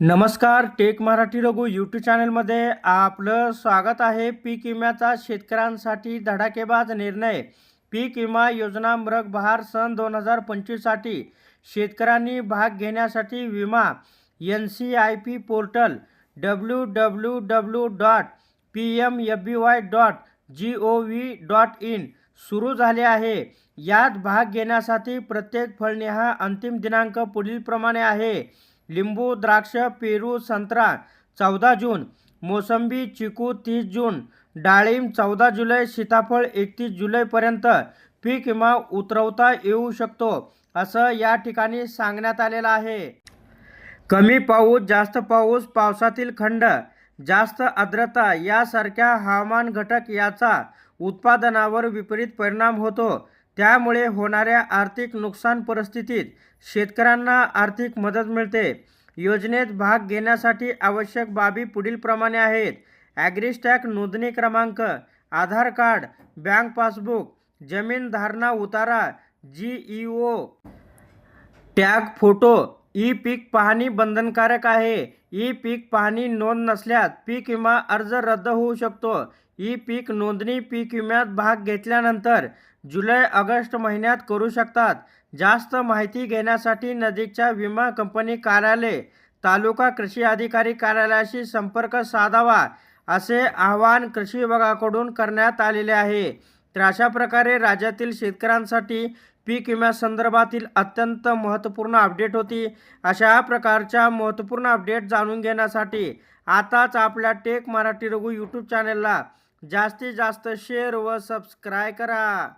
नमस्कार take Marathi Raghu YouTube चॅनलमध्ये आपलं स्वागत आहे. पीक विम्याचा शेतकऱ्यांसाठी धडाकेबाज निर्णय. पीक विमा योजना मृग बहार सन दोन हजार पंचवीससाठी शेतकऱ्यांनी भाग घेण्यासाठी विमा. N C I P portal W W W dot P M F B Y dot G O V dot in सुरू झाले आहे. यात भाग घेण्यासाठी प्रत्येक फळणे अंतिम दिनांक पुढीलप्रमाणे आहे. लिंबू द्राक्ष पेरू संत्रा चौदा जून मोसंबी चिकू तीस जून डाळिंब चौदा जुलै सीताफळ एकतीस जुलैपर्यंत पीक विमा उतरवता येऊ शकतो असं या ठिकाणी सांगण्यात आलेलं आहे. कमी पाऊस जास्त पाऊस पावसातील खंड जास्त आर्द्रता यासारख्या हवामान घटक याचा उत्पादनावर विपरीत परिणाम होतो. त्यामुळे होणाऱ्या आर्थिक नुकसान परिस्थितीत शेतकऱ्यांना आर्थिक मदत मिळते. योजनेत भाग घेण्यासाठी आवश्यक बाबी पुढीलप्रमाणे आहेत. ॲग्रिस्टॅक नोंदणी क्रमांक आधार कार्ड बँक पासबुक जमीन धारणा उतारा G E O tag photo E पीक पाहणी बंधनकारक आहे. ई पीक पाहणी नोंद नसल्यास पीक विमा अर्ज रद्द होऊ शकतो. ई पीक नोंदणी पीक विम्यात भाग घेतल्यानंतर जुलै ऑगस्ट महिन्यात करू शकतात. जास्त माहिती घेण्यासाठी नजीकच्या विमा कंपनी कार्यालय तालुका कृषी अधिकारी कार्यालयाशी संपर्क साधावा असे आवाहन कृषी विभागाकडून करण्यात आलेले आहे. तर अशा प्रकारे राज्यातील शेतकऱ्यांसाठी पीक विम्यासंदर्भातील अत्यंत महत्त्वपूर्ण अपडेट होती. अशा प्रकारच्या महत्त्वपूर्ण अपडेट जाणून घेण्यासाठी आताच आपल्या टेक मराठी रघु यूट्यूब चॅनलला जास्तीत जास्त शेअर व सबस्क्राय करा.